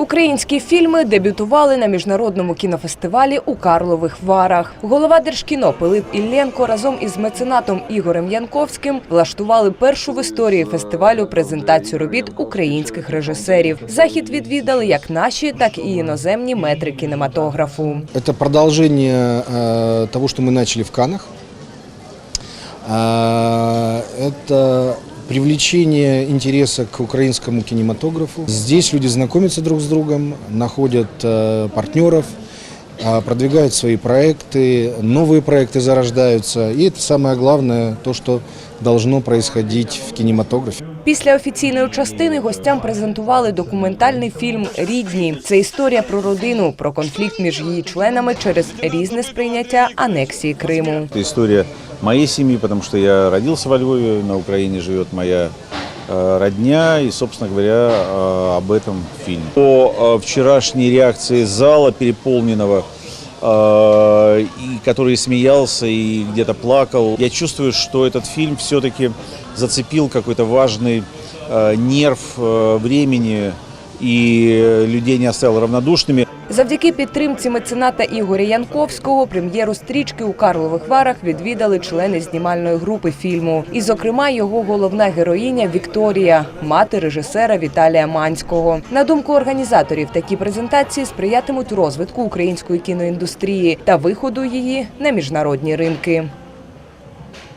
Українські фільми дебютували на міжнародному кінофестивалі у Карлових Варах. Голова Держкіно Пилип Ілленко разом із меценатом Ігорем Янковським влаштували першу в історії фестивалю презентацію робіт українських режисерів. Захід відвідали як наші, так і іноземні метри кінематографу. Это продолжение э, того, что мы начали в Канах. А, это привлечение интереса к украинскому кинематографу. Здесь люди знакомятся друг с другом, находят э, партнеров, а, продвигают свои проекты, новые проекты зарождаются. И это самое главное, то, что должно происходить в кинематографе. Після офіційної частини гостям презентували документальний фільм Рідні. Це історія про родину, про конфлікт між її членами через різне сприйняття анексії Криму. Это история моей семьи, потому что я родился во Львове, на Украине живет моя э, родня, и, собственно говоря, э, об этом фильм. По э, вчерашней реакции зала переполненного, и который смеялся и где-то плакал, я чувствую, что этот фильм все-таки зацепил какой-то важный нерв времени и людей не оставил равнодушными. Завдяки підтримці мецената Ігоря Янковського прем'єру стрічки у Карлових Варах відвідали члени знімальної групи фільму. І, зокрема, його головна героїня Вікторія, мати режисера Віталія Манського. На думку організаторів, такі презентації сприятимуть розвитку української кіноіндустрії та виходу її на міжнародні ринки.